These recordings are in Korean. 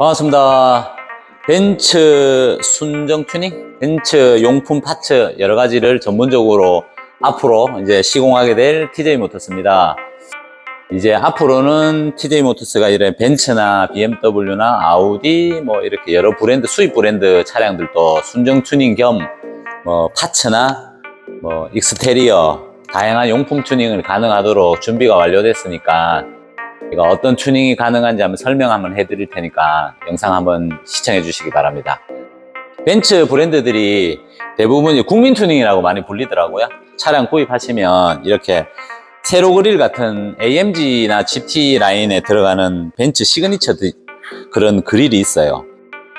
반갑습니다. 벤츠 순정 튜닝, 벤츠 용품 파츠 여러 가지를 전문적으로 앞으로 이제 시공하게 될 TJ 모터스입니다. 이제 앞으로는 TJ 모터스가 이런 벤츠나 BMW나 아우디 뭐 이렇게 여러 브랜드 수입 브랜드 차량들도 순정 튜닝 겸 뭐 파츠나 뭐 익스테리어 다양한 용품 튜닝을 가능하도록 준비가 완료됐으니까 제가 어떤 튜닝이 가능한지 한번 설명 한번 해드릴 테니까 영상 한번 시청해 주시기 바랍니다. 벤츠 브랜드들이 대부분 국민 튜닝이라고 많이 불리더라고요. 차량 구입하시면 이렇게 세로 그릴 같은 AMG나 GT 라인에 들어가는 벤츠 시그니처 드- 그런 그릴이 있어요.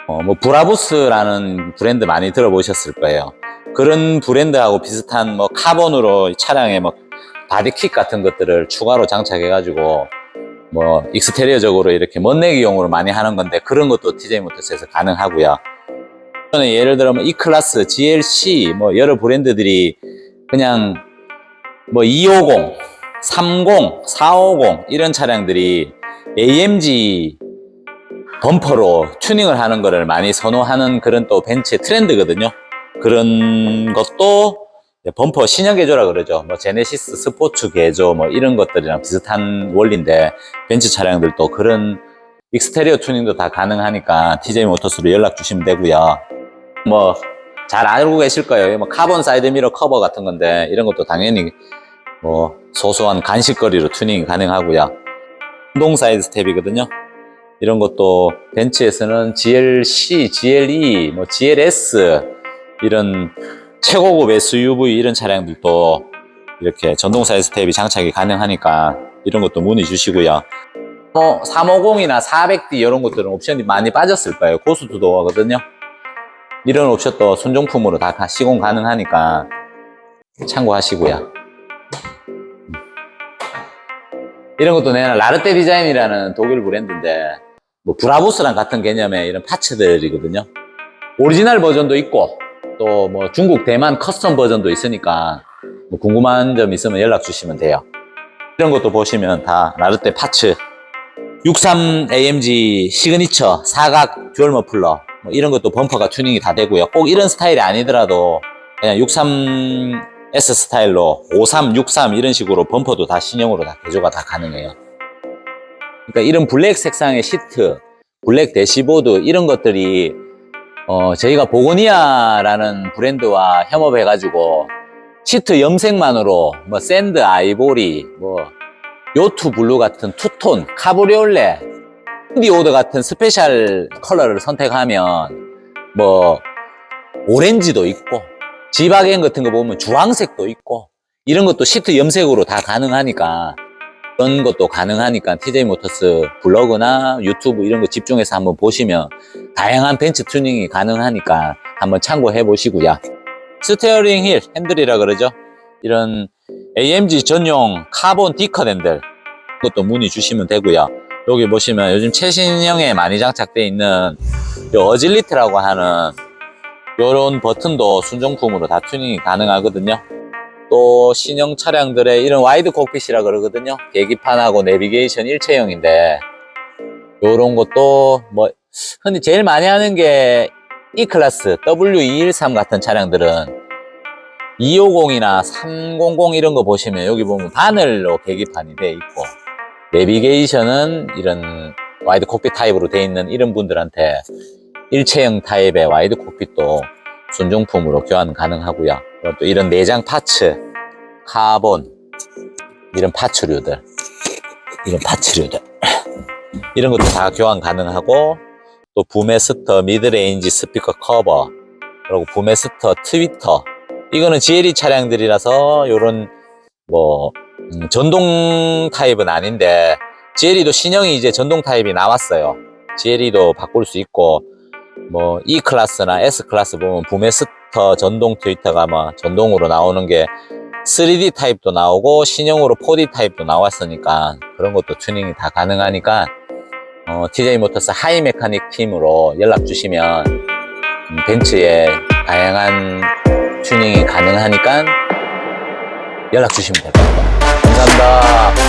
어, 뭐 브라보스라는 브랜드 많이 들어보셨을 거예요. 그런 브랜드하고 비슷한 뭐 카본으로 차량에 뭐 바디킥 같은 것들을 추가로 장착해가지고 뭐 익스테리어적으로 이렇게 멋내기용으로 많이 하는 건데 그런 것도 TJ 모터스에서 가능하고요. 저는 예를 들어 뭐 E-클래스, GLC 뭐 여러 브랜드들이 그냥 뭐 250, 30, 450 이런 차량들이 AMG 범퍼로 튜닝을 하는 거를 많이 선호하는 그런 또 벤츠의 트렌드거든요. 그런 것도 범퍼 신형 개조라 그러죠. 뭐 제네시스 스포츠 개조 뭐 이런 것들이랑 비슷한 원리인데 벤츠 차량들도 그런 익스테리어 튜닝도 다 가능하니까 TJ 모터스로 연락 주시면 되고요. 뭐 잘 알고 계실 거예요. 뭐 카본 사이드 미러 커버 같은 건데 이런 것도 당연히 뭐 소소한 간식거리로 튜닝이 가능하고요. 운동 사이드 스텝이거든요. 이런 것도 벤츠에서는 GLC, GLE, 뭐 GLS 이런 최고급 SUV 이런 차량들도 이렇게 전동 사이드 스텝이 장착이 가능하니까 이런 것도 문의 주시고요. 뭐 350이나 400D 이런 것들은 옵션이 많이 빠졌을 거예요. 고수도 하거든요. 이런 옵션도 순정품으로 다 가- 시공 가능하니까 참고하시고요. 이런 것도 내가 라르테 디자인이라는 독일 브랜드인데 뭐 브라보스랑 같은 개념의 이런 파츠들이거든요. 오리지널 버전도 있고 또 뭐 중국 대만 커스텀 버전도 있으니까 뭐 궁금한 점 있으면 연락 주시면 돼요. 이런 것도 보시면 다 라르테 파츠 63 AMG 시그니처 사각 듀얼 머플러 뭐 이런 것도 범퍼가 튜닝이 다 되고요. 꼭 이런 스타일이 아니더라도 그냥 63 S 스타일로 53, 63 이런 식으로 범퍼도 다 신형으로 다 개조가 다 가능해요. 그러니까 이런 블랙 색상의 시트, 블랙 대시보드 이런 것들이 어, 저희가 보고니아라는 브랜드와 협업해가지고 시트 염색만으로 뭐 샌드 아이보리, 뭐 요트 블루 같은 투톤, 카브리올레, 디오드 같은 스페셜 컬러를 선택하면 뭐 오렌지도 있고 지바겐 같은 거 보면 주황색도 있고 이런 것도 시트 염색으로 다 가능하니까 그런 것도 가능하니까 TJ 모터스 블로그나 유튜브 이런 거 집중해서 한번 보시면 다양한 벤츠 튜닝이 가능하니까 한번 참고해 보시고요. 스테어링 힐, 핸들이라 그러죠. 이런 AMG 전용 카본 디컷 핸들 그것도 문의 주시면 되고요. 여기 보시면 요즘 최신형에 많이 장착되어 있는 요 어질리트라고 하는 요런 버튼도 순정품으로 다 튜닝이 가능하거든요. 또 신형 차량들의 이런 와이드 콕핏이라 그러거든요. 계기판하고 내비게이션 일체형인데 요런 것도 뭐 흔히 제일 많이 하는 게 E-클래스 W213 같은 차량들은 250이나 300 이런 거 보시면 여기 보면 바늘로 계기판이 돼 있고 내비게이션은 이런 와이드 콕핏 타입으로 돼 있는 이런 분들한테 일체형 타입의 와이드 콕핏도 순정품으로 교환 가능하고요. 그리고 또 이런 내장 파츠, 카본, 이런 파츠류들, 이런 파츠류들, 이런 것도 다 교환 가능하고 또 부메스터 미드레인지 스피커 커버, 그리고 부메스터 트위터, 이거는 GLE 차량들이라서 요런 뭐 음, 전동 타입은 아닌데 GLE도 신형이 이제 전동 타입이 나왔어요. GLE도 바꿀 수 있고 뭐 E 클래스나 S 클래스 보면 부메스터 전동 트위터가 뭐 전동으로 나오는 게 3D 타입도 나오고 신형으로 4D 타입도 나왔으니까 그런 것도 튜닝이 다 가능하니까 어, TJ 모터스 하이 메카닉 팀으로 연락 주시면 음, 벤츠의 다양한 튜닝이 가능하니까 연락 주시면 될것 같아요. 감사합니다.